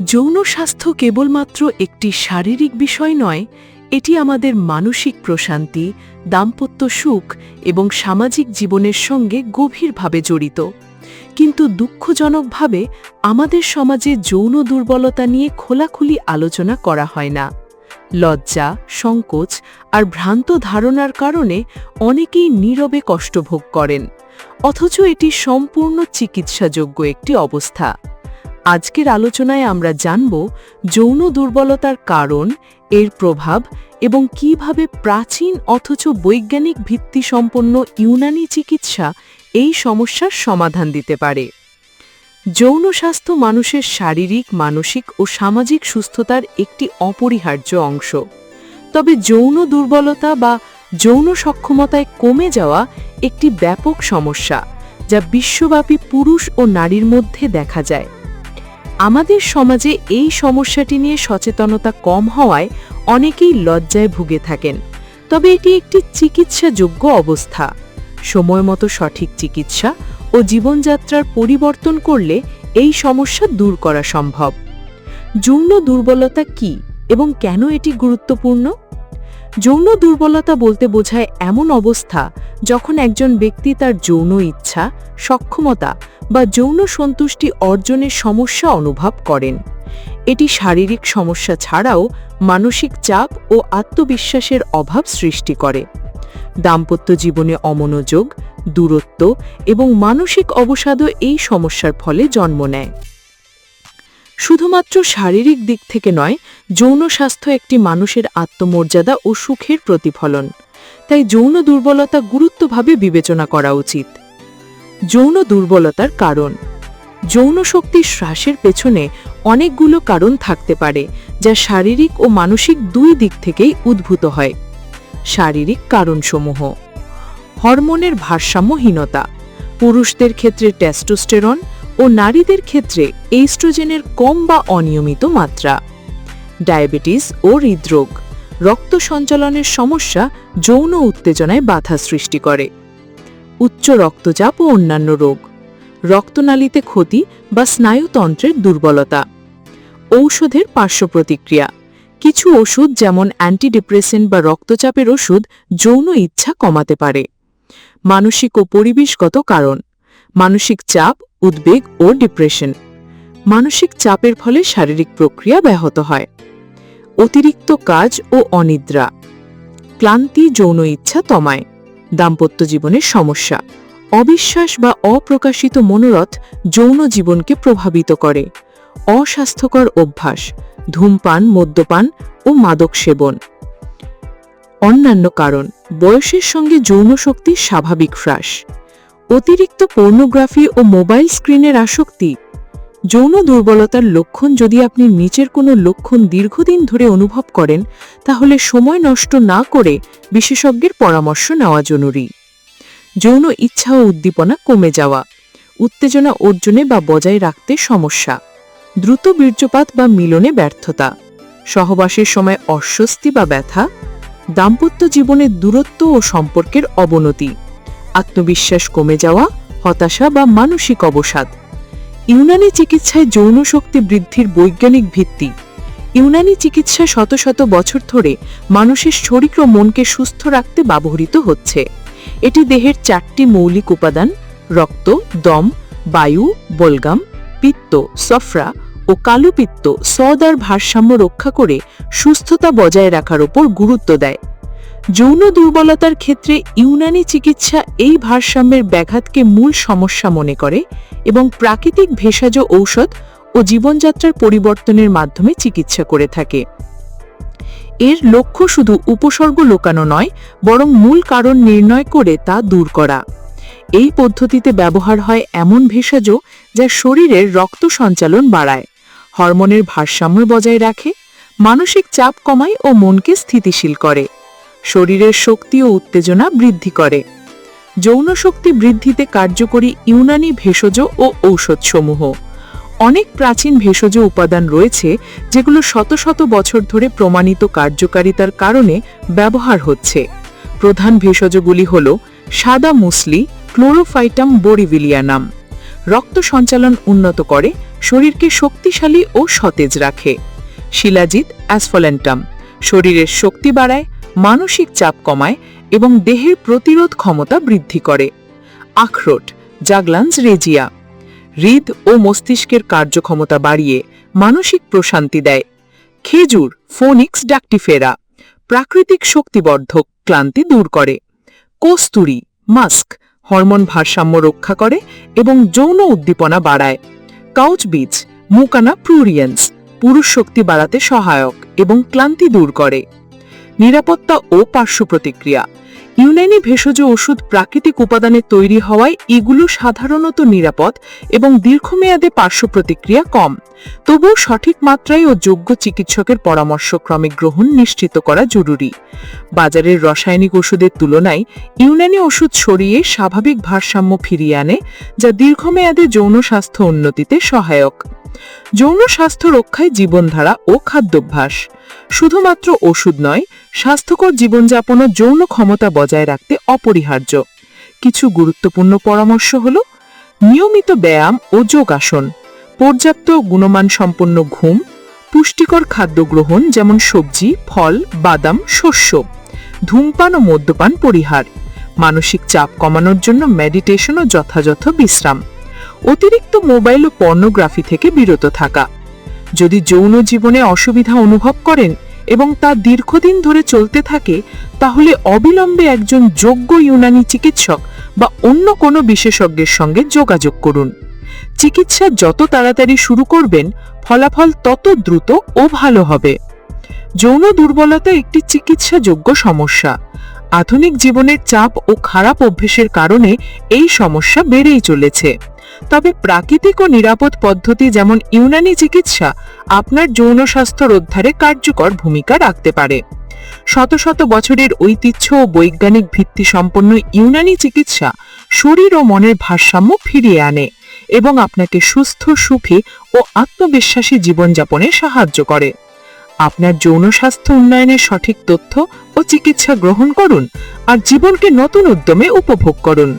যৌন স্বাস্থ্য কেবলমাত্র একটি শারীরিক বিষয় নয়, এটি আমাদের মানসিক প্রশান্তি, দাম্পত্য সুখ এবং সামাজিক জীবনের সঙ্গে গভীরভাবে জড়িত। কিন্তু দুঃখজনকভাবে আমাদের সমাজে যৌন দুর্বলতা নিয়ে খোলাখুলি আলোচনা করা হয় না। লজ্জা, সংকোচ আর ভ্রান্ত ধারণার কারণে অনেকেই নীরবে কষ্টভোগ করেন, অথচ এটি সম্পূর্ণ চিকিৎসাযোগ্য একটি অবস্থা। আজকের আলোচনায় আমরা জানব যৌন দুর্বলতার কারণ, এর প্রভাব এবং কীভাবে প্রাচীন অথচ বৈজ্ঞানিক ভিত্তিসম্পন্ন ইউনানি চিকিৎসা এই সমস্যার সমাধান দিতে পারে। যৌন স্বাস্থ্য মানুষের শারীরিক, মানসিক ও সামাজিক সুস্থতার একটি অপরিহার্য অংশ। তবে যৌন দুর্বলতা বা যৌন সক্ষমতায় কমে যাওয়া একটি ব্যাপক সমস্যা, যা বিশ্বব্যাপী পুরুষ ও নারীর মধ্যে দেখা যায়। আমাদের সমাজে এই সমস্যাটি নিয়ে সচেতনতা কম হওয়ায় অনেকেই লজ্জায় ভুগে থাকেন। তবে এটি একটি চিকিৎসাযোগ্য অবস্থা। সময় মতো সঠিক চিকিৎসা ও জীবনযাত্রার পরিবর্তন করলে এই সমস্যা দূর করা সম্ভব। যৌন দুর্বলতা কি এবং কেন এটি গুরুত্বপূর্ণ? যৌন দুর্বলতা বলতে বোঝায় এমন অবস্থা যখন একজন ব্যক্তি তার যৌন ইচ্ছা, সক্ষমতা বা যৌন সন্তুষ্টি অর্জনের সমস্যা অনুভব করেন। এটি শারীরিক সমস্যা ছাড়াও মানসিক চাপ ও আত্মবিশ্বাসের অভাব সৃষ্টি করে। দাম্পত্য জীবনে অমনোযোগ, দূরত্ব এবং মানসিক অবসাদও এই সমস্যার ফলে জন্ম নেয়। শুধুমাত্র শারীরিক দিক থেকে নয়, যৌন স্বাস্থ্য একটি মানুষের আত্মমর্যাদা ও সুখের প্রতিফলন। তাই যৌন দুর্বলতা গুরুত্বভাবে বিবেচনা করা উচিত। যৌন দুর্বলতার কারণ। যৌন শক্তির হ্রাসের পেছনে অনেকগুলো কারণ থাকতে পারে, যা শারীরিক ও মানসিক দুই দিক থেকেই উদ্ভূত হয়। শারীরিক কারণসমূহ। হরমোনের ভারসাম্যহীনতা। পুরুষদের ক্ষেত্রে টেস্টোস্টেরন ও নারীদের ক্ষেত্রে এইস্ট্রোজেনের কম বা অনিয়মিত মাত্রা। ডায়াবেটিস ও হৃদরোগ, রক্ত সঞ্চালনের সমস্যা যৌন উত্তেজনায় বাধা সৃষ্টি করে। উচ্চ রক্তচাপ ও অন্যান্য রোগ, রক্তনালীতে ক্ষতি বা স্নায়ুতন্ত্রের দুর্বলতা, ঔষধের পার্শ্ব প্রতিক্রিয়া, কিছু ওষুধ যেমন অ্যান্টিডিপ্রেসেন্ট বা রক্তচাপের ওষুধ যৌন ইচ্ছা কমাতে পারে। মানসিক ও পরিবেশগত কারণ মানসিক চাপ, উদ্বেগ ও ডিপ্রেশন। মানসিক চাপের ফলে শারীরিক প্রক্রিয়া ব্যাহত হয়। অতিরিক্ত কাজ ও অনিদ্রা। ক্লান্তি, যৌন ইচ্ছা তমায়। দাম্পত্য জীবনের সমস্যা। অবিশ্বাস বা অপ্রকাশিত মনোরথ যৌন জীবনকে প্রভাবিত করে। অস্বাস্থ্যকর অভ্যাস, ধূমপান, মদ্যপান ও মাদক সেবন। অন্যান্য কারণ, বয়সের সঙ্গে যৌন শক্তির স্বাভাবিক হ্রাস। অতিরিক্ত পর্নোগ্রাফি ও মোবাইল স্ক্রিনের আসক্তি। যৌন দুর্বলতার লক্ষণ যদি আপনি নিচের কোনো লক্ষণ দীর্ঘদিন ধরে অনুভব করেন, তাহলে সময় নষ্ট না করে বিশেষজ্ঞের পরামর্শ নেওয়া জরুরি। যৌন ইচ্ছা ও উদ্দীপনা কমে যাওয়া, উত্তেজনা অর্জনে বা বজায় রাখতে সমস্যা, দ্রুত বীর্যপাত বা মিলনে ব্যর্থতা, সহবাসের সময় অস্বস্তি বা ব্যথা, দাম্পত্য জীবনের দূরত্ব ও সম্পর্কের অবনতি। আত্মবিশ্বাস কমে যাওয়া, হতাশা বা মানসিক অবসাদ। ইউনানি চিকিৎসায় যৌন শক্তি বৃদ্ধির বৈজ্ঞানিক ভিত্তি। ইউনানি চিকিৎসা শত শত বছর ধরে মানুষের শরীর ও মনকে সুস্থ রাখতে ব্যবহৃত হচ্ছে। এটি দেহের চারটি মৌলিক উপাদান, রক্ত, দম, বায়ু, বলগাম, পিত্ত, সফরা ও কালো পিত্ত সদার ভারসাম্য রক্ষা করে সুস্থতা বজায় রাখার ওপর গুরুত্ব দেয়। যৌন দুর্বলতার ক্ষেত্রে ইউনানি চিকিৎসা এই ভারসাম্যের ব্যাঘাতকে মূল সমস্যা মনে করে এবং প্রাকৃতিক ভেষজ ঔষধ ও জীবনযাত্রার পরিবর্তনের মাধ্যমে চিকিৎসা করে থাকে। এর লক্ষ্য শুধু উপসর্গ লোকানো নয়, বরং মূল কারণ নির্ণয় করে তা দূর করা। এই পদ্ধতিতে ব্যবহার হয় এমন ভেষজ যা শরীরের রক্ত সঞ্চালন বাড়ায়, হরমোনের ভারসাম্য বজায় রাখে, মানসিক চাপ কমায় ও মনকে স্থিতিশীল করে। শরীরের শক্তি ও উত্তেজনা বৃদ্ধি করে। যৌন শক্তি বৃদ্ধিতে কার্যকরী ইউনানি ভেষজ ও ঔষধসমূহ। অনেক প্রাচীন ভেষজ উপাদান রয়েছে, যেগুলো শত শত বছর ধরে প্রমাণিত কার্যকারিতার কারণে ব্যবহার হচ্ছে। প্রধান ভেষজগুলি হল সাদা মুসলি, ক্লোরোফাইটাম বোরিভিলিয়ানাম। রক্ত সঞ্চালন উন্নত করে, শরীরকে শক্তিশালী ও সতেজ রাখে। শিলাজিৎ অ্যাসফলেন্টাম। শরীরের শক্তি বাড়ায় মানসিক চাপ কমায় এবং দেহের প্রতিরোধ ক্ষমতা বৃদ্ধি করে। আখরোট জাগলান্স রেজিয়া। হৃদ ও মস্তিষ্কের কার্যক্ষমতা বাড়িয়ে মানসিক প্রশান্তি দেয়। খেজুর, ফোনিক্স ডাকটিফেরা, প্রাকৃতিক শক্তিবর্ধক ক্লান্তি দূর করে। কস্তুরি, মাস্ক, হরমোন ভারসাম্য রক্ষা করে এবং যৌন উদ্দীপনা বাড়ায়। কাউচ বীজ, মুকানা প্রুরিয়েন্স পুরুষ শক্তি বাড়াতে সহায়ক এবং ক্লান্তি দূর করে। নিরাপত্তা ও পার্শ্ব প্রতিক্রিয়া। ইউনানি ভেষজ ওষুধ প্রাকৃতিক উপাদানে তৈরি হওয়ায় এগুলো সাধারণত নিরাপদ এবং দীর্ঘমেয়াদে পার্শ্ব প্রতিক্রিয়া কম। তবুও সঠিক মাত্রায় ও যোগ্য চিকিৎসকের পরামর্শক্রমে গ্রহণ নিশ্চিত করা জরুরি। বাজারের রাসায়নিক ওষুধের তুলনায় ইউনানি ওষুধ সরিয়ে স্বাভাবিক ভারসাম্য ফিরিয়ে আনে, যা দীর্ঘমেয়াদে যৌন স্বাস্থ্য উন্নতিতে সহায়ক। যৌন স্বাস্থ্য রক্ষায় জীবনধারা ও খাদ্যাভ্যাস। শুধুমাত্র ওষুধ নয়, স্বাস্থ্যকর জীবনযাপন ও যৌন ক্ষমতা বজায় রাখতে অপরিহার্য। কিছু গুরুত্বপূর্ণ পরামর্শ হল, নিয়মিত ব্যায়াম ও যোগাসন, পর্যাপ্ত গুণমান সম্পন্ন ঘুম, পুষ্টিকর খাদ্য গ্রহণ যেমন সবজি, ফল, বাদাম, শস্য, ধূমপান ও মদ্যপান পরিহার, মানসিক চাপ কমানোর জন্য মেডিটেশন ও যথাযথ বিশ্রাম। অতিরিক্ত মোবাইল ও পর্নোগ্রাফি থেকে বিরত থাকা। যদি যৌন জীবনে অসুবিধা অনুভব করেন এবং তা দীর্ঘদিন ধরে চলতে থাকে, তাহলে অবিলম্বে একজন যোগ্য ইউনানি চিকিৎসক বা অন্য কোনো বিশেষজ্ঞের সঙ্গে যোগাযোগ করুন। চিকিৎসা যত তাড়াতাড়ি শুরু করবেন, ফলাফল তত দ্রুত ও ভালো হবে। যৌন দুর্বলতা একটি চিকিৎসাযোগ্য সমস্যা। আধুনিক জীবনের চাপ ও খারাপ অভ্যেসের কারণে এই সমস্যা বেড়েই চলেছে। তবে প্রাকৃতিক ও নিরাপদ পদ্ধতি যেমন ইউনানি চিকিৎসা আপনার যৌন স্বাস্থ্য উদ্ধারে কার্যকর ভূমিকা রাখতে পারে। শত শত বছরের ঐতিহ্য ও বৈজ্ঞানিক ভিত্তি সম্পন্ন ইউনানি চিকিৎসা শরীর ও মনের ভারসাম্য ফিরিয়ে আনে এবং আপনাকে সুস্থ, সুখী ও আত্মবিশ্বাসী জীবনযাপনে সাহায্য করে। আপনার যৌন স্বাস্থ্য উন্নয়নের সঠিক তথ্য ও চিকিৎসা গ্রহণ করুন আর জীবনকে নতুন উদ্যমে উপভোগ করুন।